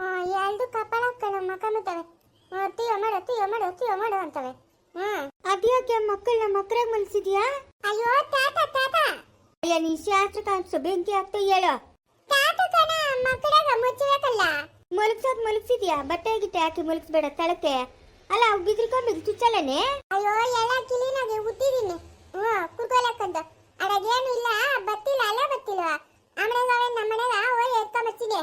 ಎರಡು ಕಪಾಳ ಕಣ ಮಕ ಮುತ್ತವೆ ತೀಯ ಮಾಡು ತೀಯ ಮಾಡು ತೀಯ ಮಾಡು ಅಂತವೆ. ಹ್ಮ್ ಅದ್ಯಾಕೆ ಮಕ್ಕಳನ್ನ ಮಕ್ಕಳಾಗ ಮಲ್ಸಿದ್ಯಾ ಅಯ್ಯೋ, ತಾತ ತಾತ. ಅಯ್ಯ, ನೀ ಶಾಸ್ತ್ರ ಕಾಣಿಸು, ಬೆಂಕಿ ಆಗ್ತಾ ಹೇಳು. ತಾತ ಕಣ, ಮಕ್ಕಳಾಗ ಮುಚ್ಚಬೇಕಲ್ಲ ಮಲಗ್ಸೋದ್ ಮಲಗ್ಸಿದ್ಯಾ? ಬಟ್ಟೆ ಗಿಟ್ಟೆ ಹಾಕಿ ಮಲಗಿಸ್ಬೇಡ ತಳಕ್ಕೆ ಅಲ್ಲ, ಅವ್ ಬಿದ್ರಿಕೊಂಡು ಚುಚ್ಚಲ್ಲನೆ ಅಯ್ಯೋ, ಎಲ್ಲ ಕಿಲಿನಾಗೆ ಉತ್ತಿದೀನಿ ಹ್ಮ್ ಕುರ್ಕೊಲಕ್ಕಂತ ಅಡಗೇನು ಇಲ್ಲ ಬತ್ತಿಲ್ಲ ಅಲ್ಲ ಬತ್ತಿಲ್ವಾ ಆಮೇಲೆ ಅವೇ ನಮ್ಮ ಮನೆಗ ಹೋಗಿ ಎತ್ಕೊಂಬಚ್ಚಿದೆ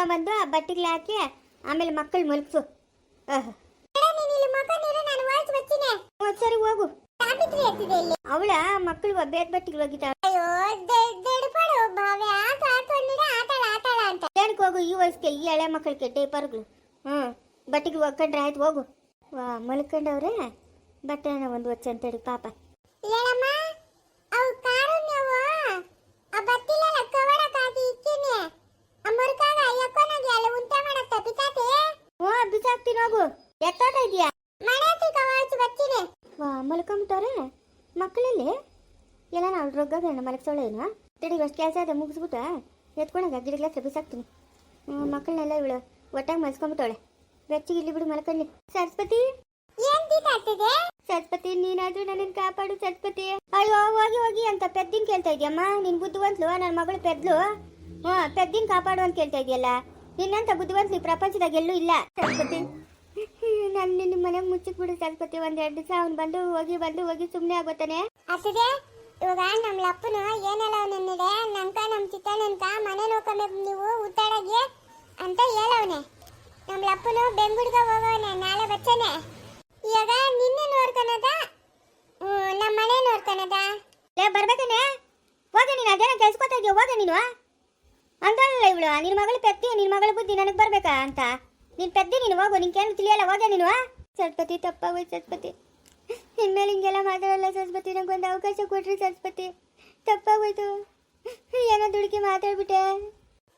ಎತ್ಕೊಂಬಂದು ಆ ಬಟ್ಟೆಗಳು ಹಾಕಿ ಆಮೇಲೆ ಮಕ್ಕಳು ಮಲಗಿಸು. ಸರಿ ಹೋಗು. ಅವಳ ಮಕ್ಕಳು ಬೇರೆ ಬಟ್ಟೆಗಳು ಹೋಗಿದ್ದಾಳೆ ಹೋಗು ಈ ವಯಸ್ಸಿಗೆ ಈ ಹಳೆ ಮಕ್ಕಳಿಗೆ ಡೈಪರ್ಗಳು ಹ್ಞೂ ಬಟ್ಟೆಗೆ ಒಕ್ಕಂಡ್ರೆ ಆಯ್ತು ಹೋಗು. ವಾ ಮಲ್ಕೊಂಡವ್ರೆ ಬಟ್ಟೆನ ಒಂದು ಹೊಚ್ ಅಂತ ಹೇಳಿ ಪಾಪ ಏನಮ್ಮ ಅವು ಕಾರುಣ್ಯವು ಆ ಬತ್ತಿಲಲ್ಲ ಕವಡಕ್ ಹಾಕಿ ಇಕ್ಕಿನಿ ಆ ಮುರ್ಕಾಗ ಯಕ್ಕೋನಾಗಿ ಅಲ್ಲಿ ಉಂಟೆ ಮಾಡತ್ತ ಪಿತಾತಿ ಹ್ಞೂ ಬಿಸಾಕ್ತೀನಿ ಹೋಗು ಎತ್ತೋಟ ಇದೆಯಾ ಮನೆ ವಾಯ್ಸ್ ಬಚ್ಚಿನಿ ವಾ ಮಲ್ಕೊಂಬಿಟ್ಟವ್ರೆ ಮಕ್ಕಳಲ್ಲಿ ಎಲ್ಲ ನಾವು ಏನು ತಡಿ ಅಷ್ಟು ಕೆಲಸ ಅದ ಮುಗಿಸ್ಬಿಟ್ಟು ಎತ್ಕೊಂಡಾಗ ಗಿಡಗಳ ಹತ್ರ ಬಿಸಾಕ್ತೀನಿ. ಮಕ್ಕಳನ್ನೆಲ್ಲ ಇವಳು ಒಟ್ಟಾಗಿ ಮಲ್ಸ್ಕೊಂಬಿಟ್ಟವಳೆ. ಬೆಚ್ಚಿಗೆ ಇಲ್ಲಿ ಬಿಡು ಮಲ್ಕೊಳ್ಳಿ ಸರಸ್ವತಿ? ಸರಸ್ವತಿ ನೀನಾದ್ರೂ ನನ್ನ ಕಾಪಾಡು ಸರಸ್ಪತಿ ಅಯ್ಯೋ ಹೋಗಿ ಹೋಗಿ ಅಂತ ಪೆದ್ದಿನ ಕೇಳ್ತಾ ಇದೆಯಮ್ಮ ನಿನ್ ಬುದ್ಧಿವಂತಲು ನನ್ನ ಮಗಳು ಪೆದ್ಲು. ಹ್ಞೂ ಪೆದ್ದಿನ ಕಾಪಾಡು ಅಂತ ಕೇಳ್ತಾ ಇದೆಯಲ್ಲ? ನಿನ್ನಂತ ಬುದ್ಧಿವಂತಲು ಈ ಪ್ರಪಂಚದಾಗ ಎಲ್ಲೂ ಇಲ್ಲ. ಸರಸ್ಪತಿ ನನ್ನ ನಿನ್ನ ಮನೆ ಮುಚ್ಚಿಕ್ ಬಿಡು ಸರಸ್ವತಿ. ಎರಡು ದಿವಸ ಅವ್ನು ಬಂದು ಹೋಗಿ ಬಂದು ಹೋಗಿ ಸುಮ್ಮನೆ ಆಗೋತಾನೆ ಇವಾಗ ನಮ್ಮ ಅಪ್ಪನ ಏನೆಲ್ಲ ನನ್ನಿದೆ ನಂಕ ನಮ್ಮ ಚಿತ್ತಣ್ಣನ್ಕ ಮನೆ ನೋಡ್ಕೊಬೇಕು ನೀವು ಉತ್ತಾಡಗೆ ಅಂತ ಹೇಳವನೆ. ನಮ್ಮ ಲಪ್ಪನು ಬೆಂಗುಡ್ಗ ಹೋಗವನೆ, ನಾಳೆ ಬಚ್ಚನೆ. ಇವಾಗ ನಿನ್ನೆ ನೋಡ್ಕೊಳದ ನಮ್ಮ ಮನೆ ನೋಡ್ಕೊಳದ ಲೇ, ಬರ್ಬೇಕನೆ. ಹೋಗ ನೀನು, ಅದೇನ ಕೆಲ್ಸ್ಕೊತಾ ಇದೆಯಾ ಹೋಗ ನೀನು. ಇವಳು ನಿನ್ನ ಮಗಳು ಪೆತ್ತಿ ನಿನ್ನ ಮಗಳ ಬುದ್ಧಿ ನನಗೆ ಬರ್ಬೇಕಾ ಅಂತ. ನೀನು ಪೆದ್ದಿ ನೀನು, ಹೋಗು ಏನು ತಿಳಿಯಲ್ಲ ಹೋಗ ನೀನು. ಸರಸ್ವತಿ ತಪ್ಪಾಗೋಯ್ತು ಸರಸ್ವತಿ ಇನ್ಮೇಲೆ ಹಿಂಗೆಲ್ಲ ಮಾತಾಡಲ್ಲ ಸರಸ್ವತಿ ನಂಗೊಂದು ಅವಕಾಶ ಕೊಟ್ರಿ ಸರಸ್ವತಿ. ತಪ್ಪಾಗೋಯ್ತು. ಏನೋ ದುಡುಕಿ ಮಾತಾಡ್ಬಿಟ್ಟೆ.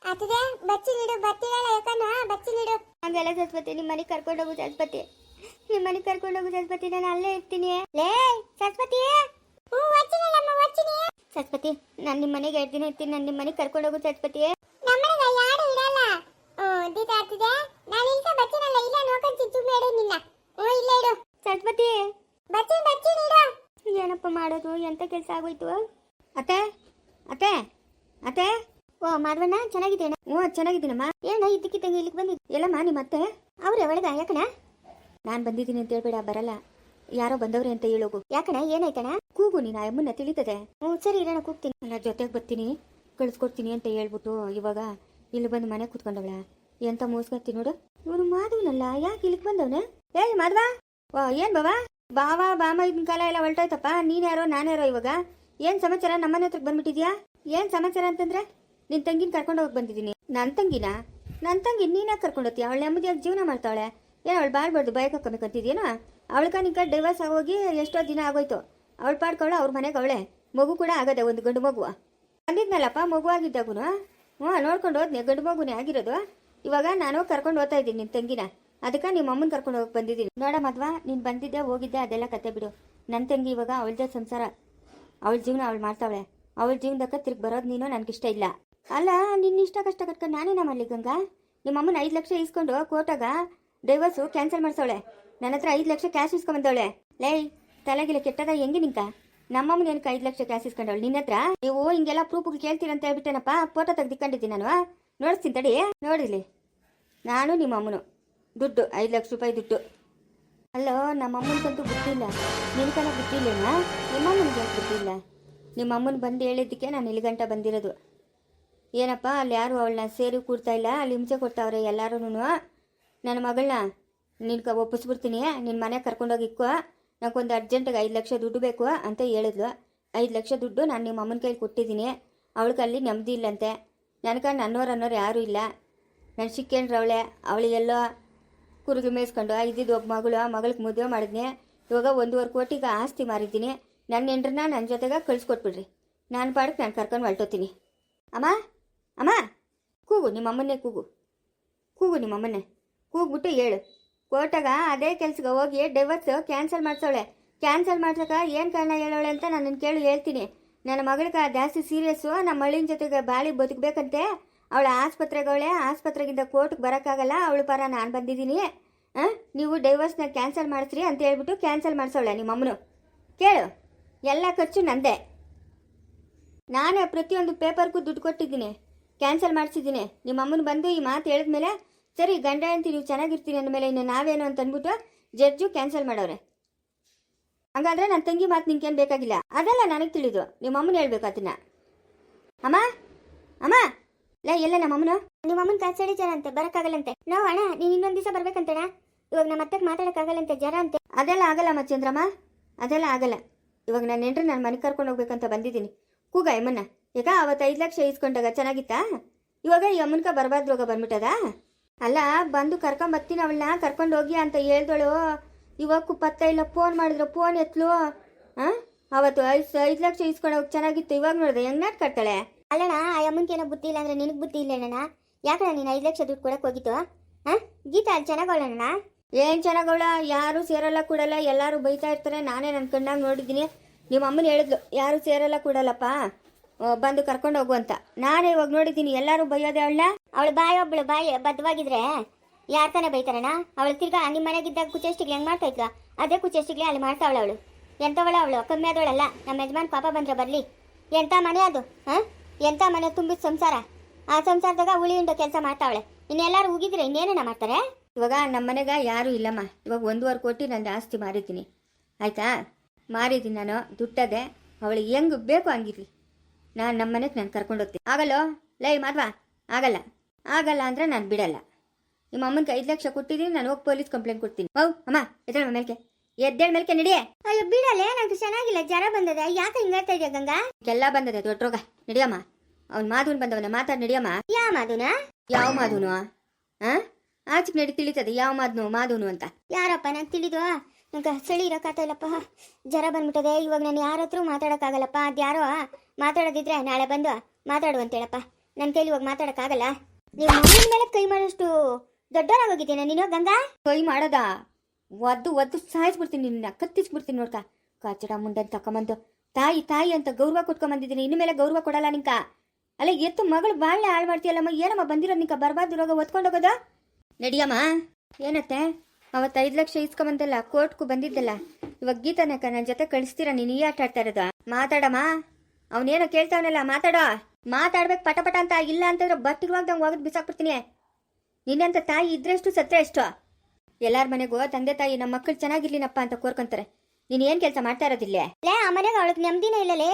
ಅತದೆ ಬಚ್ಚಿ ನೀಡು ಬತ್ತಿಗಳ ಯಾಕನ ಬಚ್ಚಿ ನೀಡು. ಹಂಗೆಲ್ಲ ಸರಸ್ವತಿ ನಿಮ್ಮ ಮನೆಗೆ ಕರ್ಕೊಂಡೋಗು ಸರಸ್ವತಿ. ನಿಮ್ಮ ಮನೆಗೆ ಕರ್ಕೊಂಡೋಗು ಸರಸ್ವತಿ ನಾನು ಅಲ್ಲೇ ಇರ್ತೀನಿ. ಲೇ ಸರಸ್ವತಿ! ಹ್ಞೂ ನಮ್ಮ ವಚ್ಚಿನಿ ಸರಸ್ವತಿ ನಾನು ನಿಮ್ಮ ಮನೆಗೆ ಎರಡು ದಿನ ಇರ್ತೀನಿ ನಾನು ನಿಮ್ಮ ಮನೆಗೆ ಕರ್ಕೊಂಡೋಗು ಸರಸ್ವತಿ. ನಮ್ಮನೆಗ ಯಾರು ಇಡಲ್ಲ ಹ್ಞೂ ದೀತ ಆಗ್ತಿದೆ ನಾನು ಇಂತ ಬಚ್ಚಿನಲ್ಲ ಇಲ್ಲ ನೋಡ್ಕೊಂಡು ಚಿಚ್ಚು ಮೇಡು ನಿನ್ನ. ಹ್ಞೂ ಇಲ್ಲೇ ಇಡು ಸರಸ್ವತಿ ಬಚ್ಚಿ ಬಚ್ಚಿ ನೀಡು ಏನಪ್ಪ ಮಾಡೋದು? ಎಂತ ಕೆಲಸ ಆಗೋಯ್ತು? ಅತ್ತೆ ಅತ್ತೆ ಅತ್ತೆ. ಓ ಮಾಧವಣ್ಣ ಚೆನ್ನಾಗಿದ್ದೇನೆ ಓ, ಚೆನ್ನಾಗಿದ್ದೀನಮ್ಮ. ಏನ, ಇದ್ದಕ್ಕಿದ್ದಂಗೆ ಇಲ್ಲಿಗೆ ಬಂದಿದ್ದು ಎಲ್ಲಮ್ಮ, ನಿಮ್ಮ ಅತ್ತೆ? ಅವ್ರೆ, ಒಳಗ ಯಾಕಣ ನಾನು ಬಂದಿದ್ದೀನಿ ಅಂತ ಹೇಳ್ಬೇಡ, ಬರಲ್ಲ. ಯಾರೋ ಬಂದವ್ರೆ ಅಂತ ಹೇಳೋಗು ಯಾಕಣ ಏನಾಯ್ತಣ ಕೂಗು ನೀನು ಅಮ್ಮನ್ನ ತಿಳಿತದೆ. ಹ್ಞೂ, ಸರಿ ಇರೋಣ ಕೂಗ್ತೀನಿ. ಅಲ್ಲ ಜೊತೆಗೆ ಬರ್ತೀನಿ, ಕಳಿಸ್ಕೊಡ್ತೀನಿ ಅಂತ ಹೇಳ್ಬಿಟ್ಟು ಇವಾಗ ಇಲ್ಲಿ ಬಂದು ಮನೆ ಕೂತ್ಕೊಂಡವಳ. ಎಂತ ಮೋಸ್ಕೊತೀನಿ ನೋಡು. ಇವನು ಮಾಧವನಲ್ಲ, ಯಾಕೆ ಇಲ್ಲಿಗೆ ಬಂದವನ? ಏ ಮಾಧವ! ಓ, ಏನ್ ಬಾವಾ? ಬಾವ ಬಾಮ ಇದನ್ ಕಾಲ ಎಲ್ಲ ಹೊಲ್ಟೋಯ್ತಪ್ಪ. ನೀನ್ ಯಾರೋ ನಾನ್ಯಾರೋ ಇವಾಗ? ಏನ್ ಸಮಾಚಾರ? ನಮ್ಮನೆ ಹತ್ರಕ್ಕೆ ಬಂದ್ಬಿಟ್ಟಿದ್ಯಾ? ಏನ್ ಸಮಾಚಾರ ಅಂತಂದ್ರೆ, ನಿನ್ ತಂಗಿನ ಕರ್ಕೊಂಡು ಹೋಗಿ ಬಂದಿದ್ದೀನಿ. ನನ್ನ ತಂಗಿನ? ನನ್ನ ತಂಗಿ ನೀನೇ ಕರ್ಕೊಂಡು ಹೋಗ್ತೀಯ? ಅವಳ ನೆಮ್ಮದಿಯಾಗಿ ಜೀವನ ಮಾಡ್ತಾವಳೆ. ಏನು ಅವಳು ಬಾಳ್ಬಾರ್ದು ಬಯಕ್ ಹಾಕೋಬೇಕಂತಿದ್ಯೇನೋ ಅವಳ್ಕ ನಿಂಕ ಡೈವರ್ಸ್ ಆಗೋಗಿ ಎಷ್ಟೋ ದಿನ ಆಗೋಯ್ತು. ಅವಳು ಪಾಡ್ಕೊಳ್ಳೋ ಅವ್ರ ಮನೆಗೆ ಅವಳೆ. ಮಗು ಕೂಡ ಆಗದೆ ಒಂದು ಗಂಡು ಮಗು ಬಂದಿದ್ನಲ್ಲಪ್ಪ, ಮಗು ಆಗಿದ್ದಾಗೂ ಹ್ಞೂ ನೋಡ್ಕೊಂಡು ಹೋದ್ನೆ, ಗಂಡು ಮಗುನೇ ಆಗಿರೋದು. ಇವಾಗ ನಾನು ಕರ್ಕೊಂಡು ಹೋಗ್ತಾ ಇದ್ದೀನಿ ನಿನ್ನ ತಂಗಿನ. ಅದಕ್ಕೆ ನಿಮ್ಮ ಅಮ್ಮನ ಕರ್ಕೊಂಡು ಹೋಗಿ ಬಂದಿದ್ದೀನಿ ನೋಡ ಮದ್ವಾ ನೀನು ಬಂದಿದ್ದೆ, ಹೋಗಿದ್ದೆ, ಅದೆಲ್ಲ ಕತೆ ಬಿಡು. ನನ್ನ ತಂಗಿ ಇವಾಗ ಅವಳದೇ ಸಂಸಾರ. ಅವಳ ಜೀವನ ಅವಳು ಮಾಡ್ತಾವಳೆ. ಅವಳ ಜೀವನದಕ್ಕ ತಿರ್ಗಿ ಬರೋದು ನೀನು ನನಗಿಷ್ಟ ಇಲ್ಲ. ಅಲ್ಲ ನಿನ್ನ ಇಷ್ಟ ಕಷ್ಟ ಕಟ್ಕೊಂಡು ನಾನೇನಾ ಮಾಡಲಿ ಗಂಗಾ ನಿಮ್ಮ ಅಮ್ಮನ ಐದು ಲಕ್ಷ ಇಸ್ಕೊಂಡು ಕೋರ್ಟಾಗ ಡೈವರ್ಸು ಕ್ಯಾನ್ಸಲ್ ಮಾಡ್ಸವಳೆ. ನನ್ನ ಹತ್ರ ಐದು ಲಕ್ಷ ಕ್ಯಾಶ್ ಇಸ್ಕೊಂಬಂದವಳೆ ಲೈ ತಲೆಗಿಲ್ಲ ಕೆಟ್ಟದ ಹೆಂಗೆ ನಿಂಕ? ನಮ್ಮಮ್ಮನ ಏನಕ್ಕೆ ಐದು ಲಕ್ಷ ಕ್ಯಾಶ್ ಇಸ್ಕೊಂಡವಳು ನಿನ್ನ ಹತ್ರ? ನೀವು ಹಿಂಗೆಲ್ಲ ಪ್ರೂಫ್ಗೆ ಕೇಳ್ತೀರ ಅಂತ ಹೇಳ್ಬಿಟ್ಟೇನಪ್ಪ. ಫೋಟೋ ತೆಗ್ದಿಕೊಂಡಿದ್ದೀನಿ ನಾನು ನೋಡಿಸ್ತೀನಿ ತಡಿ. ನೋಡಿಲಿ ನಾನು ನಿಮ್ಮ ಅಮ್ಮನು. ದುಡ್ಡು, ಐದು ಲಕ್ಷ ರೂಪಾಯಿ ದುಡ್ಡು. ಅಲ್ಲೋ, ನಮ್ಮ ಅಮ್ಮನಿಗಂತೂ ಗೊತ್ತಿಲ್ಲ ನಿನ್ಕನ ಗೊತ್ತಿಲ್ಲೇನ ನಿಮ್ಮ ಅಮ್ಮನಿಗೆ ಯಾಕೆ ಗೊತ್ತಿಲ್ಲ ನಿಮ್ಮ ಅಮ್ಮನ ಬಂದು ಹೇಳಿದ್ದಕ್ಕೆ ನಾನು ಇಲ್ಲಿ ಗಂಟ ಬಂದಿರೋದು. ಏನಪ್ಪ, ಅಲ್ಲಿ ಯಾರು ಅವಳನ್ನ ಸೇರಿ ಕೂಡ್ತಾ ಇಲ್ಲ? ಅಲ್ಲಿ ಹಿಂಸೆ ಕೊಡ್ತಾವ್ರೆ ಎಲ್ಲರೂ ನನ್ನ ಮಗಳನ್ನ ನಿನ್ಕ ಒಪ್ಪಿಸ್ಬಿಡ್ತೀನಿ. ನಿನ್ನ ಮನೆ ಕರ್ಕೊಂಡೋಗಿ ಇಕ್ಕೋ. ನನಗೊಂದು ಅರ್ಜೆಂಟಿಗೆ ಐದು ಲಕ್ಷ ದುಡ್ಡು ಬೇಕು ಅಂತ ಹೇಳಿದ್ಲು. ಐದು ಲಕ್ಷ ದುಡ್ಡು ನಾನು ನಿಮ್ಮ ಅಮ್ಮನ ಕೈಲಿ ಕೊಟ್ಟಿದ್ದೀನಿ. ಅವಳಿಗೆ ಅಲ್ಲಿ ನೆಮ್ಮದಿ ಇಲ್ಲಂತೆ ನನಗೆ ನನ್ನೋರು ಅನ್ನೋರು ಯಾರೂ ಇಲ್ಲ. ನಾನು ಸಿಕ್ಕೇನ್ರವಳೆ ಅವಳಿಗೆಲ್ಲೋ ಕುರುಗಿ ಮೇಯಿಸ್ಕೊಂಡು ಇದ್ದಿದ್ದು ಒಬ್ಬ ಮಗಳು, ಆ ಮಗಳಿಗೆ ಮದುವೆ ಮಾಡಿದ್ನಿ. ಇವಾಗ ಒಂದೂವರೆ ಕೋಟಿಗೆ ಆಸ್ತಿ ಮಾರಿದ್ದೀನಿ. ನನ್ನ ಹೆಂಡ್ರನ್ನ ನನ್ನ ಜೊತೆಗೆ ಕಳಿಸ್ಕೊಟ್ಬಿಡ್ರಿ. ನಾನು ಪಾಡಕ್ಕೆ ನಾನು ಕರ್ಕೊಂಡು ಹೊರಟೋತೀನಿ ಅಮ್ಮ ಅಮ್ಮ, ಕೂಗು ನಿಮ್ಮ ಅಮ್ಮನ್ನೇ ಕೂಗು. ಕೂಗು ನಿಮ್ಮ ಅಮ್ಮನ್ನೇ ಕೂಗ್ಬಿಟ್ಟು ಹೇಳು. ಕೋರ್ಟಾಗ ಅದೇ ಕೆಲ್ಸಕ್ಕೆ ಹೋಗಿ ಡೈವರ್ಸ್ ಕ್ಯಾನ್ಸಲ್ ಮಾಡ್ಸೋಳೆ. ಕ್ಯಾನ್ಸಲ್ ಮಾಡ್ಸೋಕೆ ಏನು ಕಾರಣ ಹೇಳೋಳೆ ಅಂತ ನಾನು ಕೇಳಿ ಹೇಳ್ತೀನಿ. ನನ್ನ ಮಗಳಿಗೆ ಜಾಸ್ತಿ ಸೀರಿಯಸ್ಸು ನಮ್ಮ ಹಳ್ಳಿನ ಜೊತೆಗೆ ಬಾಳಿ ಬದುಕಬೇಕಂತೆ. ಅವಳ ಆಸ್ಪತ್ರೆಗಳೇ ಆಸ್ಪತ್ರೆಗಿಂತ ಕೋರ್ಟ್ಗೆ ಬರೋಕ್ಕಾಗಲ್ಲ, ಅವಳು ಪರ ನಾನು ಬಂದಿದ್ದೀನಿ. ಹಾಂ? ನೀವು ಡೈವರ್ಸ್ನ ಕ್ಯಾನ್ಸಲ್ ಮಾಡಿಸ್ರಿ ಅಂತ ಹೇಳ್ಬಿಟ್ಟು ಕ್ಯಾನ್ಸಲ್ ಮಾಡಿಸೋಳೆ ನಿಮ್ಮ ಅಮ್ಮನು ಕೇಳು. ಎಲ್ಲ ಖರ್ಚು ನಂದೇ. ನಾನೇ ಪ್ರತಿಯೊಂದು ಪೇಪರ್ಗೂ ದುಡ್ಡು ಕೊಟ್ಟಿದ್ದೀನಿ. ಕ್ಯಾನ್ಸಲ್ ಮಾಡಿಸಿದ್ದೀನಿ. ನಿಮ್ಮ ಅಮ್ಮನ ಬಂದು ಈ ಮಾತು ಹೇಳಿದ್ಮೇಲೆ, ಸರಿ ಗಂಡ ಅಂತ ನೀವು ಚೆನ್ನಾಗಿರ್ತೀನಿ ಅಂದಮೇಲೆ ಇನ್ನು ನಾವೇನು ಅಂತ ಅಂದ್ಬಿಟ್ಟು ಜಡ್ಜು ಕ್ಯಾನ್ಸಲ್ ಮಾಡೋರೆ. ಹಂಗಾದ್ರೆ ನನ್ನ ತಂಗಿ ಮಾತು ನಿಂಗೇನು ಬೇಕಾಗಿಲ್ಲ. ಅದೆಲ್ಲ ನನಗೆ ತಿಳಿದು. ನಿಮ್ಮ ಅಮ್ಮನ ಹೇಳ್ಬೇಕು ಅದನ್ನ. ಅಮ್ಮ? ಅಮ್ಮ? ಲೇ, ಎಲ್ಲ ನಮ್ಮ ಅಮ್ಮನ? ನಿಮ್ಮ ಅಮ್ಮನ ಅಂತೆ ಬರಕ್ಕಾಗಲ್ಲಂತೆ. ನಾವು ಅಣ್ಣ, ನೀನು ಇನ್ನೊಂದು ದಿವಸ ಬರ್ಬೇಕಂತಣ ಇವಾಗ ನಮ್ಮ ಅತ್ತೆಗೆ ಮಾತಾಡಕ್ಕಾಗಲ್ಲಂತೆ ಜರ ಅಂತೆ. ಅದೆಲ್ಲ ಆಗಲ್ಲ ಚಂದ್ರಮ್ಮ ಅದೆಲ್ಲ ಆಗಲ್ಲ. ಇವಾಗ ನಾನು ನೆಂಟ್ರು ನಾನು ಮನೆ ಕರ್ಕೊಂಡು ಹೋಗ್ಬೇಕಂತ ಬಂದಿದ್ದೀನಿ. ಕೂಗ ಯಮ್ಮನ್ನ ಈಗ ಅವತ್ತು ಐದು ಲಕ್ಷ ಇಸ್ಕೊಂಡಾಗ ಚೆನ್ನಾಗಿತ್ತಾ? ಇವಾಗ ಈ ಅಮ್ಮನ್ಕ ಬರಬಾರ್ದು ರೋಗ ಬಂದ್ಬಿಟ್ಟದ? ಅಲ್ಲ, ಬಂದು ಕರ್ಕೊಂಬರ್ತೀನಿ ಅವಳನ್ನ, ಕರ್ಕೊಂಡು ಹೋಗಿ ಅಂತ ಹೇಳ್ದಳು. ಇವಾಗ ಪತ್ತ ಇಲ್ಲ, ಫೋನ್ ಮಾಡಿದ್ರು, ಫೋನ್ ಎತ್ಲು. ಹಾಂ ಅವತ್ತು ಐದು ಐದು ಲಕ್ಷ ಇಸ್ಕೊಂಡೋಗಿ ಚೆನ್ನಾಗಿತ್ತು, ಇವಾಗ ನೋಡಿದೆ, ಹೆಂಗ್ ನಾಟ್ಕಡ್ತಾಳೆ ಅಲ್ಲಣ್ಣ ಆ ಅಮ್ಮನಿಗೆ ಏನೋ ಬುದ್ಧಿ ಇಲ್ಲ ಅಂದ್ರೆ ನಿನಗೆ ಬುದ್ಧಿ ಇಲ್ಲ ಅಣ್ಣ ಯಾಕಣ್ಣ ನೀನು ಐದು ಲಕ್ಷ ದುಡ್ಡು ಕೊಡಕ್ಕೆ ಹೋಗಿತ್ತು ಹಾಂ ಗೀತಾ ಅಲ್ಲಿ ಚೆನ್ನಾಗವಳಣ್ಣ ಏನ್ ಚೆನ್ನಾಗವಳ ಯಾರು ಸೇರಲ್ಲ ಕೂಡಲ್ಲ. ಎಲ್ಲರೂ ಬೈತಾ ಇರ್ತಾರೆ. ನಾನೇ ನನ್ನ ಕಣ್ಣಾಗ ನೋಡಿದ್ದೀನಿ. ನಿಮ್ಮ ಅಮ್ಮನ ಹೇಳಿದ್ಲು ಯಾರು ಸೇರಲ್ಲ ಕೂಡಲ್ಲಪ್ಪ. ಬಂದು ಕರ್ಕೊಂಡು ಹೋಗು ಅಂತ. ನಾನೇ ಇವಾಗ ನೋಡಿದ್ದೀನಿ. ಎಲ್ಲರೂ ಬೈಯೋದೆ ಅವಳ? ಅವಳು ಬಾಯಿ ಒಬ್ಳು ಬಾಯಿ ಬದ್ಧವಾಗಿದ್ರೆ ಯಾರು ತಾನೇ ಬೈತಾರಣ್ಣ? ಅವಳು ತಿರ್ಗಾ ನಿಮ್ಮ ಮನೆಗಿದ್ದಾಗ ಕುಚೇಷ್ಟಿಗೆ ಹೆಂಗೆ ಮಾಡ್ತಾ ಇದ್ಲ? ಅದೇ ಕುಚೇಷ್ಟಿಗೆ ಅಲ್ಲಿ ಮಾಡ್ತಾವಳ ಅವಳು. ಎಂಥವಳ ಅವಳು? ಕಮ್ಮಿ ಆದವಳಲ್ಲ. ನಮ್ಮ ಯಜಮಾನ್ ಪಾಪ ಬಂದ್ರೆ ಬರಲಿ. ಎಂಥ ಮನೆ ಅದು ಹಾ ಎಂತ ಮನೆ ತುಂಬಿದ ಸಂಸಾರ? ಆ ಸಂಸಾರದಾಗ ಉಳಿಯುಂಡ ಕೆಲಸ ಮಾಡ್ತಾವಳೆ. ಇನ್ನೆಲ್ಲಾರು ಉಗಿದ್ರೆ ಇನ್ನೇನಣ್ಣ ಮಾಡ್ತಾರೆ? ಇವಾಗ ನಮ್ಮ ಮನೆಗ ಯಾರು ಇಲ್ಲಮ್ಮ. ಇವಾಗ ಒಂದೂವರೆ ಕೋಟಿ ನಂದು ಆಸ್ತಿ ಮಾರಿದ್ದೀನಿ. ಆಯ್ತಾ? ಮಾರಿದ್ದೀನಿ ನಾನು. ದುಡ್ಡದೆ. ಅವಳಿಗೆ ಹೆಂಗ್ ಬೇಕು ಹಂಗಿರ್ಲಿ. ನಾನು ನಮ್ಮ ಮನೆಗೆ ನಾನು ಕರ್ಕೊಂಡು ಹೋಗ್ತೀನಿ. ಆಗಲ್ಲೋ? ಲೈ ಮಾಧ್ವಾ ಆಗಲ್ಲ. ಆಗಲ್ಲ ಅಂದ್ರೆ ನಾನು ಬಿಡಲ್ಲ. ನಿಮ್ಮ ಅಮ್ಮನಿಗೆ ಐದು ಲಕ್ಷ ಕೊಟ್ಟಿದ್ದೀನಿ. ನಾನು ಹೋಗಿ ಪೊಲೀಸ್ ಕಂಪ್ಲೇಂಟ್ ಕೊಡ್ತೀನಿ. ಹೌ ಅಮ್ಮ ಎದ್ದೇಳ ಮೇಲ್ಕೆ. ಎದ್ದೇಳ ಮೇಲ್ಕೆ ನಡಿಯೇ. ಅಯ್ಯೋ ಬಿಡಲೇ? ನಂಗೆ ಚೆನ್ನಾಗಿಲ್ಲ. ಜ್ವರ ಬಂದದೆ. ಯಾಕೆ ಹಿಂಗಾಗ್ತಾ ಇದೆಯಾ ಗಂಗಾ? ಎಲ್ಲ ಬಂದದೆ. ದೊಡ್ಡ ರೋಗ. ನಡಿಯಮ್ಮ. ಅವ್ನು ಮಾಧುನ್ ಬಂದವನ ಮಾತಾಡ್ ನಡಿಯಮ್ಮ. ಯಾ ಮಾಧುನ? ಯಾವ ಮಾಧುನು? ಆ? ನಡಿ ತಿಳಿತದೆ ಯಾವ ಮಾಧುನು ಮಾಧುನು ಅಂತ. ಯಾರಪ್ಪ ನಂಗೆ ತಿಳಿದು? ನಂಗೆ ಚಳಿ ಇಲ್ಲಪ್ಪ. ಜ್ವರ ಬಂದ್ಬಿಟ್ಟದೆ ಇವಾಗ ನಾನು ಯಾರ ಹತ್ರ ಮಾತಾಡೋಕ್ಕಾಗಲ್ಲಪ್ಪ ಅದ್ಯಾರೋ ಮಾತಾಡೋದಿದ್ರೆ ನಾಳೆ ಬಂದು ಮಾತಾಡು ಅಂತೇಳಪ್ಪ ನನ್ನ ಕೈಲಿ ಇವಾಗ ಮಾತಾಡೋಕ್ಕಾಗಲ್ಲ ನೀವು ಮಮ್ಮಿ ಮೇಲೆ ಕೈ ಮಾಡೋಷ್ಟು ದೊಡ್ಡವರಾಗೋಗಿದ್ದೇನೆ ನೀನು ಗಂಗಾ? ಕೈ ಮಾಡದ? ಒದ್ದು ಒದ್ದು ಸಾಯಿಸ್ಬಿಡ್ತೀನಿ ನಿನ್ನ ಕತ್ತಿಸ್ಬಿಡ್ತೀನಿ ನೋಡ್ಕ. ಕಾಚಡ ಮುಂದೆ ತಕೊಂಬಂದು. ತಾಯಿ ತಾಯಿ ಅಂತ ಗೌರವ ಕೊಟ್ಕೊಂಬಂದಿದ್ದೀನಿ ಇನ್ನು ಮೇಲೆ ಗೌರವ ಕೊಡಲ್ಲ ನಿಂಕ. ಅಲ್ಲ ಎತ್ತು ಮಗಳು ಬಾಳ್ನೆ ಹಾಳು ಮಾಡ್ತೀಯಲ್ಲಮ್ಮ ಏನಮ್ಮ ಬಂದಿರೋದು ನಿಂಕ ಬರ್ಬಾರ್ದು ರೋಗ ಒತ್ಕೊಂಡೋಗೋದ ನಡಿಯಮ್ಮ, ಏನತ್ತೆ? ಅವತ್ತು ಐದು ಲಕ್ಷ ಇಸ್ಕೊಂಬಂದಲ್ಲ, ಕೋರ್ಟ್ಗೂ ಬಂದಿದ್ದಲ್ಲ. ಇವಾಗ ಗೀತನಕ್ಕ ನನ್ನ ಜೊತೆ ಕಳಿಸ್ತೀರಾ? ನೀನು ಈ ಆಟ ಆಡ್ತಾ ಇರೋದು. ಮಾತಾಡಮ್ಮ. ಅವನೇನೋ ಕೇಳ್ತಾವನಲ್ಲ, ಮಾತಾಡೋ. ಮಾತಾಡ್ಬೇಕು ಪಟ ಪಟ ಅಂತ, ಇಲ್ಲ ಅಂತಂದ್ರೆ ಬಟ್ಟಿರುವಾಗ್ದಂಗೆ ಹೋಗೋದು ಬಿಸಾಕ್ಬಿಡ್ತೀನಿ. ನಿನ್ನಂತ ತಾಯಿ ಇದ್ರೆಷ್ಟು ಸತ್ರೆ ಎಷ್ಟು ಎಲ್ಲಾರ ಮನೆಗೂ ತಂದೆ ತಾಯಿ ನಮ್ಮ ಮಕ್ಕಳು ಚೆನ್ನಾಗಿರ್ಲಿನಪ್ಪ ಅಂತ ಕೋರ್ಕೊಂತಾರೆ. ನೀನು ಏನು ಕೆಲಸ ಮಾಡ್ತಾ ಇರೋದಿಲ್ಲ? ಲೇ, ಆ ಮನೆಗೆ ಅವಳಿಗೆ ನೆಮ್ಮದಿನೇ ಇಲ್ಲಲೇ?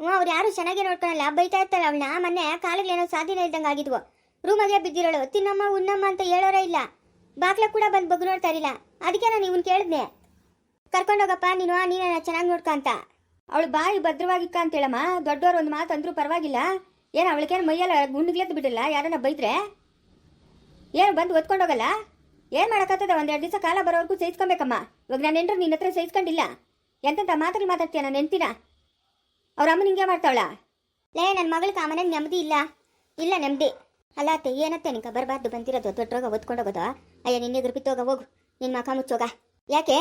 ಹ್ಞೂ ಅವ್ರು ಯಾರು ಚೆನ್ನಾಗಿ ನೋಡ್ಕೊಳಲ್ಲ ಬೈತಾ ಇರ್ತಾರೆ ಅವಳನ್ನ. ಮೊನ್ನೆ ಕಾಲಿಗೆ ಸಾಧ್ಯನೇ ಇದ್ದಂಗೆ ಆಗಿದ್ವು. ರೂಮಗೆ ಬಿದ್ದಿರೋಳು. ತಿನ್ನಮ್ಮ, ಉಣ್ಣಮ್ಮ ಅಂತ ಹೇಳೋರೇ ಇಲ್ಲ. ಬಾಗ್ಲ ಕೂಡ ಬಂದು ಬಗ್ಗು ನೋಡ್ತಾ ಇರಲಿಲ್ಲ. ಅದಕ್ಕೆ ನಾನು ಇವನ್ ಕೇಳಿದ್ನೆ. ಕರ್ಕೊಂಡೋಗಪ್ಪ ನೀನು ನೀನ ಚೆನ್ನಾಗಿ ನೋಡ್ಕಂತ ಅವಳು ಬಾಯಿ ಭದ್ರವಾಗಿಕ್ಕ ಅಂತೇಳಮ್ಮ ದೊಡ್ಡವ್ರು ಒಂದು ಮಾತು ಅಂದ್ರೂ ಪರವಾಗಿಲ್ಲ. ಏನು ಅವಳಿಗೇನು ಮೈಯಲ್ಲ ಗುಂಡಿಗ್ಲೆದ್ದು ಬಿಡಲ್ಲ ಯಾರನ್ನ ಬೈದ್ರೆ? ಏನು ಬಂದು ಒತ್ಕೊಂಡೋಗಲ್ಲ ಏನು ಮಾಡೋಕ್ಕಾಗ್ತದ ಒಂದೆರಡು ದಿವಸ ಕಾಲ ಬರೋವರೆಗೂ ಸಹಿಸ್ಕೊಬೇಕಮ್ಮ. ಇವಾಗ ನಾನು ಎಂಟ್ರು ನಿನ್ನ ಹತ್ರ ಸಹಿಸ್ಕೊಂಡಿಲ್ಲ. ಎಂತೆಂಥ ಮಾತಲ್ಲಿ ಮಾತಾಡ್ತೀಯ? ನಾನು ನೆನ್ತಿನ ಅವ್ರ ಅಮ್ಮನ ಹಿಂಗೆ ಮಾಡ್ತಾವಳ? ಲೇ ನನ್ನ ಮಗಳ ಕಾಮನ ನೆಮ್ಮದಿ ಇಲ್ಲ. ಇಲ್ಲ, ನೆಮ್ಮದಿ. ಅಲ್ಲ ಅತ್ತೆ, ಏನತ್ತೆ ನಿಂಕ ಬರಬಾರ್ದು, ಬಂದಿರೋದು ದೊಡ್ಡರೋಗ ಓದ್ಕೊಂಡೋಗೋದು ಅಯ್ಯ, ನಿನ್ನೆ ಬಿತ್ತೋಗ ಹೋಗು. ನಿನ್ನ ಮಕ ಮುಚ್ಚೋಗ. ಯಾಕೆ?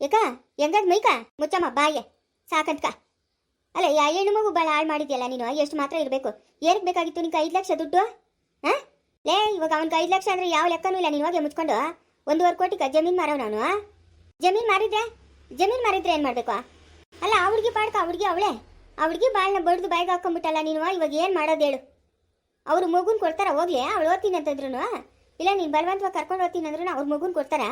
ಏಕ, ಹೆಂಗದ್ ಮೈಕ? ಮುಚ್ಚಮ್ಮ, ಬಾಯೆ. ಸಾಕಂತ್ಕ. ಅಲ್ಲ, ಯಾ ಹೆಣ್ಣು ಮಗು ಭಾಳ ಹಾಳು ಮಾಡಿದ್ಯಲ್ಲ ನೀನು? ಎಷ್ಟು ಮಾತ್ರ ಇರಬೇಕು. ಏನಕ್ಕೆ ಬೇಕಾಗಿತ್ತು ನಿಂಗೆ ಐದು ಲಕ್ಷ ದುಡ್ಡು? ಹಾಂ? ಲೇ, ಇವಾಗ ಅವ್ನಿಗೆ ಐದು ಲಕ್ಷ ಅಂದ್ರೆ ಯಾವ ಲೆಕ್ಕನೂ ಇಲ್ಲ. ನೀನು ಹೋಗಿ ಮುಚ್ಕೊಂಡು ಒಂದೂವರೆ ಕೋಟಿಗೆ ಜಮೀನು ಮಾರೋ ನಾನು. ಜಮೀನು ಮಾರಿದ್ರೆ? ಜಮೀನು ಮಾರಿದ್ರೆ ಏನು ಮಾಡಬೇಕು? ಅಲ್ಲ, ಆ ಹುಡುಗಿ ಪಾಡ್ಕ ಹುಡುಗಿ ಅವಳೆ. ಆ ಹುಡುಗಿ ಬಾಳ್ನ ಬಡ್ದು ಬಾಯಿಗೆ ಹಾಕೊಂಡ್ಬಿಟ್ಟಲ್ಲ ನೀನು? ಇವಾಗ ಏನು ಮಾಡೋದು ಹೇಳು? ಅವ್ರ ಮಗುನ ಕೊಡ್ತಾರ ಹೋಗ್ಲಿ ಅವಳು ಓದ್ತೀನಿ ಅಂತಂದ್ರು ಇಲ್ಲ ನೀನು ಬಲವಂತವಾಗಿ ಕರ್ಕೊಂಡು ಹೋಗ್ತೀನಿ ಅಂದ್ರೂ ಅವ್ರ ಮಗುನ ಕೊಡ್ತಾರ?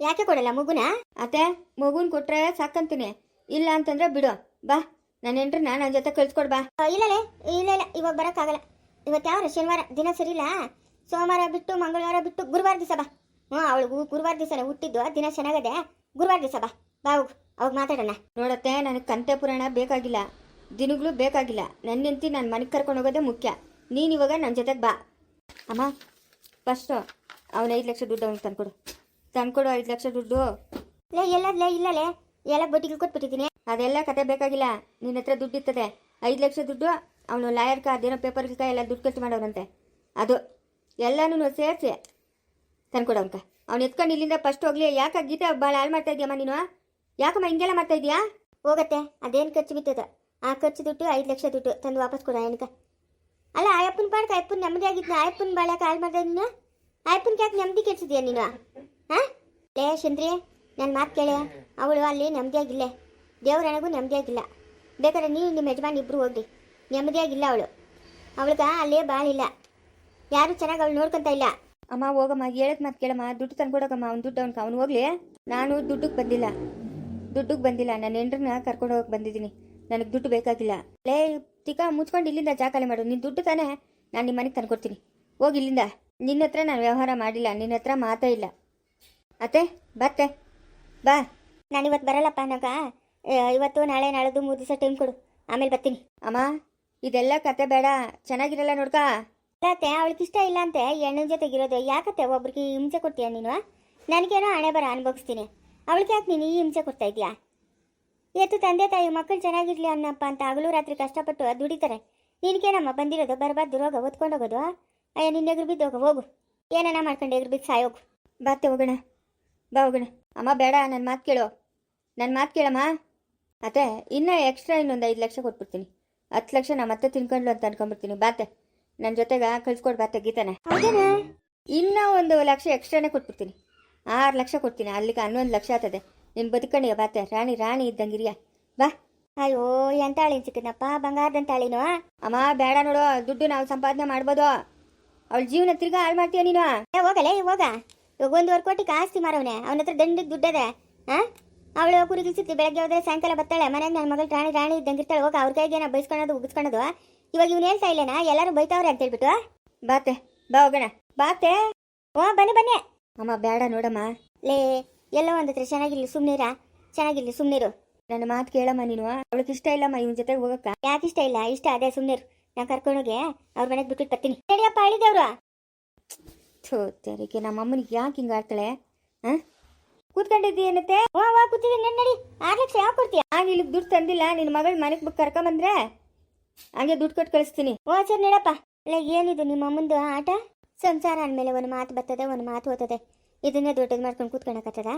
ಯಾಕೆ ಕೊಡಲ್ಲ ಮಗುನ? ಅತ್ತೆ ಮಗುನ ಕೊಟ್ರೆ ಸಾಕಂತೀನಿ. ಇಲ್ಲ ಅಂತಂದ್ರೆ ಬಿಡು. ಬಾ ನನ್ನ ಎಂಟ್ರು ನನ್ನ ಜೊತೆ ಕಳ್ಸ್ಕೊಡ್ ಬಾ. ಇಲ್ಲಲೇ ಇಲ್ಲ ಇಲ್ಲ ಇವಾಗ ಬರೋಕ್ಕಾಗಲ್ಲ. ಇವತ್ತು ಯಾವ ಶನಿವಾರ? ದಿನ ಸರಿ ಇಲ್ಲ? ಸೋಮವಾರ ಬಿಟ್ಟು ಮಂಗಳವಾರ ಬಿಟ್ಟು ಗುರುವಾರ ದಿವಸ ಬಾ. ಹ್ಞೂ ಅವಳು ಗುರುವಾರ ದಿವಸನೇ ಹುಟ್ಟಿದ್ದು ದಿನ ಚೆನ್ನಾಗದೆ ಗುರುವಾರ ದಿವಸ ಬಾ. ಬಾ ಹೋಗು ಅವಾಗ ಮಾತಾಡೋಣ. ನೋಡತ್ತೆ ನನಗೆ ಕಂತೆ ಪುರಾಣ ಬೇಕಾಗಿಲ್ಲ. ದಿನಗಳು ಬೇಕಾಗಿಲ್ಲ. ನನ್ನ ಹೆಂಡತಿ ನಾನು ಮನೆಗೆ ಕರ್ಕೊಂಡು ಹೋಗೋದೇ ಮುಖ್ಯ. ನೀನು ಇವಾಗ ನನ್ನ ಜೊತೆಗೆ ಬಾ. ಅಮ್ಮ ಫಸ್ಟು ಅವನ ಐದು ಲಕ್ಷ ದುಡ್ಡು ಅವ್ನಿಗೆ ತಂದ್ಕೊಡು. ತಂದ್ಕೊಡು ಐದು ಲಕ್ಷ ದುಡ್ಡು. ಲೇ ಎಲ್ಲ ಲೇ ಇಲ್ಲ ಲೇ. ಎಲ್ಲ ಬಡ್ಡಿಗೆ ಕೊಟ್ಬಿಟ್ಟಿದ್ದೀನಿ. ಅದೆಲ್ಲ ಕತೆ ಬೇಕಾಗಿಲ್ಲ. ನಿನ್ನ ಹತ್ರ ದುಡ್ಡು ಇರ್ತದೆ. ಐದು ಲಕ್ಷ ದುಡ್ಡು ಅವನು ಲಾಯರ್ಕ ಅದೇನೋ ಪೇಪರ್ಗಿಲ್ಕ ಎಲ್ಲ ದುಡ್ಡು ಖರ್ಚು ಮಾಡೋನಂತೆ. ಅದು ಎಲ್ಲನೂ ಸೇರಿಸಿ ತಂದ್ಕೊಡು ಅವನ್ಕ ಅವ್ನು ಎತ್ಕೊಂಡು ಇಲ್ಲಿಂದ ಫಸ್ಟ್ ಹೋಗ್ಲಿ. ಯಾಕೆ ಗೀತೆ ಭಾಳ ಹಾಳು ಮಾಡ್ತಾ ಇದೆಯಮ್ಮ ನೀನು? ಯಾಕಮ್ಮ ಹಿಂಗೆಲ್ಲ ಮಾಡ್ತಾ ಇದೀಯಾ? ಹೋಗತ್ತೆ. ಅದೇನು ಖರ್ಚು ಬಿತ್ತದ ಆ ಖರ್ಚು ದುಡ್ಡು ಐದು ಲಕ್ಷ ದುಡ್ಡು ತಂದು ವಾಪಸ್ ಕೊಡ ಏನಕ್ಕ ಅಲ್ಲ ಆಯಪ್ಪನ ಪಾಡ್ಕ, ಅಯ್ಯಪ್ಪನ ನೆಮ್ಮದಿ ಆಗಿದ್ನ? ಆಯಪ್ಪನ ಬಾಳ್ಯಾಕ ಹಾಳು ಮಾಡ್ದೆ ನೀನು? ಆಯಪ್ಪನ್ಗೆ ಯಾಕೆ ನೆಮ್ಮದಿ ಕೆಡ್ಸಿದ್ಯಾ ನೀನು? ಹಾಂ? ಲೇ ಚಂದ್ರಿ ನನ್ನ ಮಾತು ಕೇಳಿ. ಅವಳು ಅಲ್ಲಿ ನೆಮ್ಮದಿಯಾಗಿಲ್ಲೇ. ನನಗೂ ನೆಮ್ಮದಿಯಾಗಿಲ್ಲ. ಬೇಕಾದ್ರೆ ನೀನು ನಿಮ್ಮ ಯಜಮಾನ್ ಇಬ್ಬರು ಹೋಗ್ರಿ. ನೆಮ್ಮದಿಯಾಗಿಲ್ಲ ಅವಳು. ಅವಳಿಗ ಅಲ್ಲೇ ಬಾಳಿಲ್ಲ ಯಾರು ಚೆನ್ನಾಗಿ ಅವಳು ನೋಡ್ಕೊಂತ ಇಲ್ಲ. ಅಮ್ಮ, ಹೋಗಮ್ಮ ಹೇಳಕ್ ಮಾತು ಕೇಳಮ್ಮ. ದುಡ್ಡು ತಂದ್ಕೊಡಕಮ್ಮ ಅವ್ನು ದುಡ್ಡು ಅವ್ನಿಗೆ, ಅವ್ನು ಹೋಗ್ಲಿ. ನಾನು ದುಡ್ಡಕ್ಕೆ ಬಂದಿಲ್ಲ. ದುಡ್ಡುಗೆ ಬಂದಿಲ್ಲ. ನನ್ನ ಹೆಂಡ್ರನ್ನ ಕರ್ಕೊಂಡು ಹೋಗಕ್ಕೆ ಬಂದಿದ್ದೀನಿ. ನನಗೆ ದುಡ್ಡು ಬೇಕಾಗಿಲ್ಲ. ಲೇ ತಿಕ್ಕ ಮುಚ್ಕೊಂಡು ಇಲ್ಲಿಂದ ಜಾಕಾಲೆ ಮಾಡು. ನಿನ್ನ ದುಡ್ಡು ತಾನೇ ನಾನು ನಿಮ್ಮ ಮನೆಗೆ ತಂದ್ಕೊಡ್ತೀನಿ. ಹೋಗಿ ಇಲ್ಲಿಂದ. ನಿನ್ನ ಹತ್ರ ನಾನು ವ್ಯವಹಾರ ಮಾಡಿಲ್ಲ. ನಿನ್ನ ಹತ್ರ ಮಾತೇ ಇಲ್ಲ. ಅತ್ತೆ, ಬತ್ತೆ. ಬಾ. ನಾನು ಇವತ್ತು ಬರಲ್ಲಪ್ಪ ನಗ. ಇವತ್ತು, ನಾಳೆ, ನಾಳೆದು ಮೂರು ದಿವಸ ಟೈಮ್ ಕೊಡು. ಆಮೇಲೆ ಬರ್ತೀನಿ. ಅಮ್ಮ, ಇದೆಲ್ಲ ಕತೆ ಬೇಡ. ಚೆನ್ನಾಗಿರಲ್ಲ ನೋಡ್ಕ. ಅತ್ತೆ, ಅವಳಿಗೆ ಇಷ್ಟ ಇಲ್ಲ ಅಂತೆ. ಹೆಣ್ಣಿನ ಜೊತೆಗಿರೋದು ಯಾಕತ್ತೆ ಒಬ್ರಿಗೆ ಹಿಂಸೆ ಕೊಡ್ತೀಯ ನೀನು ನನಗೇನೋ ಹಣೆ ಬರ ಅನ್ಭವಿಸ್ತೀನಿ. ಅವಳಿಗೆ ಯಾಕೆ ನೀನು ಈ ಹಿಂಸೆ ಕೊಡ್ತಾ ಇದೀಯಾ ಎತ್ತು ತಂದೆ ತಾಯಿ ಮಕ್ಕಳು ಚೆನ್ನಾಗಿರ್ಲಿ ಅನ್ನಪ್ಪ ಅಂತ ಹಗಲು ರಾತ್ರಿ ಕಷ್ಟಪಟ್ಟು ದುಡಿತಾರೆ. ನಿನ್ಗೇನಮ್ಮ ಬಂದಿರೋದು ಬರಬಾರ್ದು ರೋಗ ಹೋಗೋದು ಅಯ್ಯ ನಿನ್ನ ಎದುರು ಬಿದ್ದು ಹೋಗು ಹೋಗು. ಏನಾನ ಮಾಡ್ಕೊಂಡು ಎಗ್ರು ಬಿದ್ದು ಸಾಯೋಗು? ಬಾತೆ ಹೋಗೋಣ. ಬಾ ಹೋಗೋಣ. ಅಮ್ಮ ಬೇಡ ನನ್ನ ಮಾತು ಕೇಳು. ನನ್ನ ಮಾತು ಕೇಳಮ್ಮ. ಅತ್ತೆ ಇನ್ನೂ ಎಕ್ಸ್ಟ್ರಾ ಇನ್ನೊಂದು ಐದು ಲಕ್ಷ ಕೊಟ್ಬಿಡ್ತೀನಿ. ಹತ್ತು ಲಕ್ಷ ನಾ ಮತ್ತೆ ತಿನ್ಕೊಂಡ್ಲು ಅಂತ ಅನ್ಕೊಂಡ್ಬಿಡ್ತೀನಿ. ಬಾತೆ ನನ್ನ ಜೊತೆಗೆ ಕಳ್ಸ್ಕೊಡ್ ಬಾತೆ ಗೀತಾನೆ. ಇನ್ನೂ ಒಂದು ಲಕ್ಷ ಎಕ್ಸ್ಟ್ರಾನೇ ಕೊಟ್ಬಿಡ್ತೀನಿ. ಆರು ಲಕ್ಷ ಕೊಡ್ತೀನಿ. ಅಲ್ಲಿಗೆ ಹನ್ನೊಂದು ಲಕ್ಷ ಆಗ್ತದೆ. ನಿನ್ನ ಬದುಕಣಿಯ ಬಾತೆ. ರಾಣಿ ರಾಣಿ ಇದ್ದಂಗಿರಿಯ ಬಾ. ಅಯ್ಯೋ ಎಂತಾಳಿನ ಸಿಕ್ಕಿದ್ನಪ್ಪ ಬಂಗಾರದಂತಾಳಿನೋ ಬಂಗಾರದಂತ ತಾಳಿನೋ ಅಮ್ಮ, ಬೇಡ ನೋಡು. ದುಡ್ಡು ನಾವು ಸಂಪಾದನೆ ಮಾಡ್ಬೋದು. ಅವಳ ಜೀವನ ತಿರ್ಗಾ ಹಾಳು ಮಾಡ್ತೀಯ ನೀನು? ಏ, ಹೋಗಲೇ, ಹೋಗ. ಇವಾಗ ಒಂದೂವರೆ ಕೋಟಿ ಆಸ್ತಿ ಮಾರವನೆ. ಅವನ ಹತ್ರ ದಂಡಿಗೆ ದುಡ್ಡದೆ. ಹಾ ಅವಳು ಕುರಿಗಿಸಿರ್ತಿ ಬೆಳಗ್ಗೆ ಹೋದ್ರೆ ಸಾಯಂಕಾಲ ಬರ್ತಾಳೆ. ಮನೆ ನನ್ನ ಮಗಳು ರಾಣಿ ರಾಣಿ ಇದ್ದಂಗಿರ್ತಾಳೆ. ಹೋಗ, ಅವ್ರ ಕೈಗೆ ನಾ ಬೈಸ್ಕೊಳೋದು ಉಗಿಸ್ಕೊಳೋದು ಇವಾಗ ಇವ್ನು ಹೇಳ್ತಾ ಇಲ್ಲೇನಾ? ಎಲ್ಲರೂ ಬೈತಾವ್ರೆ ಅಂತ ಹೇಳ್ಬಿಟ್ಟು ಬಾತೆ, ಬಾ ಹೋಗೋಣ. ಬಾತೆ. ಓ ಬನ್ನಿ ಬನ್ನಿ. ಅಮ್ಮ, ಬೇಡ ನೋಡಮ್ಮ. ಲೇ ಎಲ್ಲೋ ಒಂದು ಹತ್ರ ಚೆನ್ನಾಗಿರ್ಲಿ ಸುಮ್ನಿರಾ ಚೆನ್ನಾಗಿರ್ಲಿ ಸುಮ್ಮನಿರು ನನ್ನ ಮಾತು ಕೇಳಮ್ಮ ನೀನು. ಅವಳಿಗೆ ಇಷ್ಟ ಇಲ್ಲಮ್ಮ ಇವನ್ ಜೊತೆಗೆ ಹೋಗಕ್ಕ. ಯಾಕೆ ಇಷ್ಟ ಇಲ್ಲ? ಇಷ್ಟ ಅದೇ ಸುಮ್ಮನಿರು ನಾ ಕರ್ಕೊಂಡೋಗಿ ಅವ್ರ ಮನೆಗೆ ಬಿಟ್ಟು ಬರ್ತೀನಿ. ನಡಿಯಪ್ಪ, ಅಳಿದೇವ್ರು? ಥೋ, ತೆರಿಗೆ. ನಮ್ಮ ಅಮ್ಮನಿಗೆ ಯಾಕೆ ಹಿಂಗೆ ಆಡ್ತಾಳೆ? ಹಾಂ? ಕೂತ್ಕೊಂಡಿದ್ದೀನತ್ತೆ ವಾ ವಾ, ಕೂತಿದ್ದೀನಿ. ನಡಿ ಆರು ಲಕ್ಷ ಯಾವ ಕೊಡ್ತೀಯ? ಆಗ ಇಲ್ಲಿಗೆ ದುಡ್ಡು ತಂದಿಲ್ಲ. ನಿನ್ನ ಮಗಳ ಮನೆಗೆ ಕರ್ಕೊಂಬಂದ್ರೆ ಹಂಗೆ ದುಡ್ಡು ಕೊಟ್ಟು ಕಳಿಸ್ತೀನಿ. ಓ ಸರ್, ನಡಪ್ಪ. ಅಲ್ಲ, ಏನಿದು ನಿಮ್ಮ ಅಮ್ಮಂದು ಆಟ? ಸಂಸಾರ ಅಂದಮೇಲೆ ಒಂದು ಮಾತು ಬರ್ತದೆ, ಒಂದು ಮಾತು ಓದ್ತದೆ ಇದನ್ನೇ ದೊಡ್ಡದು ಮಾಡ್ಕೊಂಡು ಕೂತ್ಕೊಳಕತ್ತದ?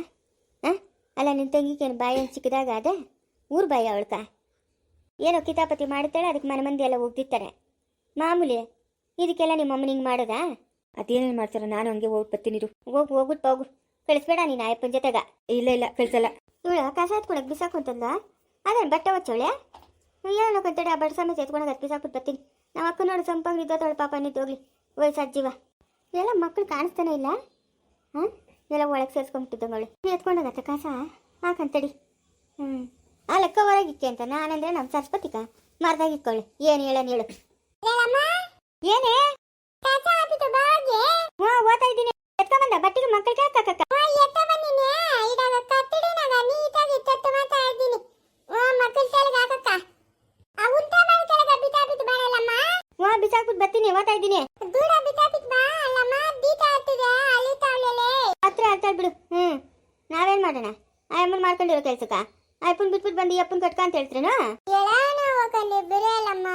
ಹಾಂ? ಅಲ್ಲ ನಿನ್ನ ತಂಗಿಗೇನು ಬಾಯಿ ಏನು ಚಿಕ್ಕದಾಗ ಅದ ಊರು ಬಾಯಿ ಅವಳ್ಕ? ಏನೋ ಕಿತಾಪತಿ ಮಾಡ್ತಾಳೆ ಅದಕ್ಕೆ ಮನೆ ಮಂದಿ ಎಲ್ಲ ಹೋಗ್ತಿರ್ತಾರೆ ಮಾಮೂಲಿ ಇದಕ್ಕೆಲ್ಲ ನಿಮ್ಮ ಅಮ್ಮನ ಹಿಂಗೆ ಮಾಡೋದಾ? ಅದೇನೇನು ಮಾಡ್ತಾರ? ನಾನು ಹಂಗೆ ಹೋಗಿ ಬರ್ತೀನಿ ಹೋಗು ಹೋಗ್ಬಿಟ್ಟು ಹೋಗು. ಕಳಿಸ್ಬೇಡ ನೀನು ಆಯಪ್ಪನ ಜೊತೆಗ. ಇಲ್ಲ ಇಲ್ಲ ಕಳಿಸಲ್ಲ. ಇವಳು ಕಸ ಎತ್ಕೊಳಕ್ ಬಿಸಾಕೊಂತಂದ ಅದೇನು ಬಟ್ಟೆ ಹೊಚ್ಚೋಳೆ ಏನೋ ಕಂತಡೆ ಆ ಬಡ್ ಸಮೇತ ಎತ್ಕೊಳಕ್ಕೆ ಅದು ಬಿಸಾಕ್ಬಿಟ್ಟು ಬರ್ತೀನಿ. ನಾವು ಅಕ್ಕ ನೋಡಿ ಸಂಪಂಗ್ ಇದ್ದೋಳು ಪಾಪ ನಿಂತೋಗ್ಲಿ ವಯಸ್ಸಾದ ಜೀವ. ಎಲ್ಲ ಮಕ್ಕಳು ಕಾಣಿಸ್ತಾನೆ ಇಲ್ಲ? ಹಾಂ ಎಲ್ಲ ಒಳಗೆ ಸೇರಿಸ್ಕೊಂಡ್ಬಿಟ್ಟಿದ್ದಂಗಳು ಎತ್ಕೊಂಡೋಗತ್ತೆ ಕಸ? ಹಾಕಂತಡಿ. ಹ್ಞೂ ಆ ಲೆಕ್ಕ ಹೊರಗಿಕ್ಕೆ ಅಂತ. ನಾನಂದ್ರೆ ನಮ್ಮ ಸರಸ್ವತಿಕ ಮರ್ದಾಗಿಕ್ಕೊಳ್ಳಿ ಏನು ಹೇಳನ್ ಹೇಳು. ಏನೇ? ಬಿಡು. ಹ್ಞೂ ನಾವೇನು ಮಾಡೋಣ? ಆ ಅಮ್ಮನ ಮಾಡ್ಕೊಂಡಿರೋ ಕೆಲ್ಸಕ್ಕ? ಅಪ್ಪನ ಬಿಟ್ಬಿಟ್ಟು ಬಂದು ಈ ಅಪ್ಪನ ಕಟ್ಕ ಅಂತ ಹೇಳ್ತೀರೇನೋ? ಎಳಾನ ಹೋಗಲ್ಲಿ ಬಿರಲ್ಲಮ್ಮ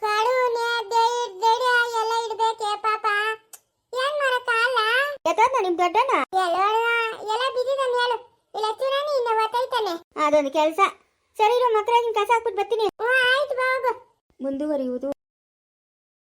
ಕಳುನೆ ದಡಿ ಎಲ್ಲ ಇಡ್ಬೇಕೆ ಪಾಪ. ಏನ್ ಮಾಡಕ್ಕಾಗಲ್ಲ ಎತ್ತೋದ್ನ ನಿಮ್ಮ ದೊಡ್ಡನ ಎಳೋಣ ಎಲ್ಲ ಬಿದ್ದಿದ್ದಾನೆ ಹೇಳು. ಇಲ್ಲ ಇನ್ನ ಒತ್ತಾಯ್ತಾನೆ. ಅದೊಂದು ಕೆಲಸ. ಸರಿ ಇರೋ ಮಕ್ಕಳಾಗಿನ ಕಸ ಹಾಕ್ಬಿಟ್ಟು ಬರ್ತೀನಿ. ಮುಂದುವರಿಯುವುದು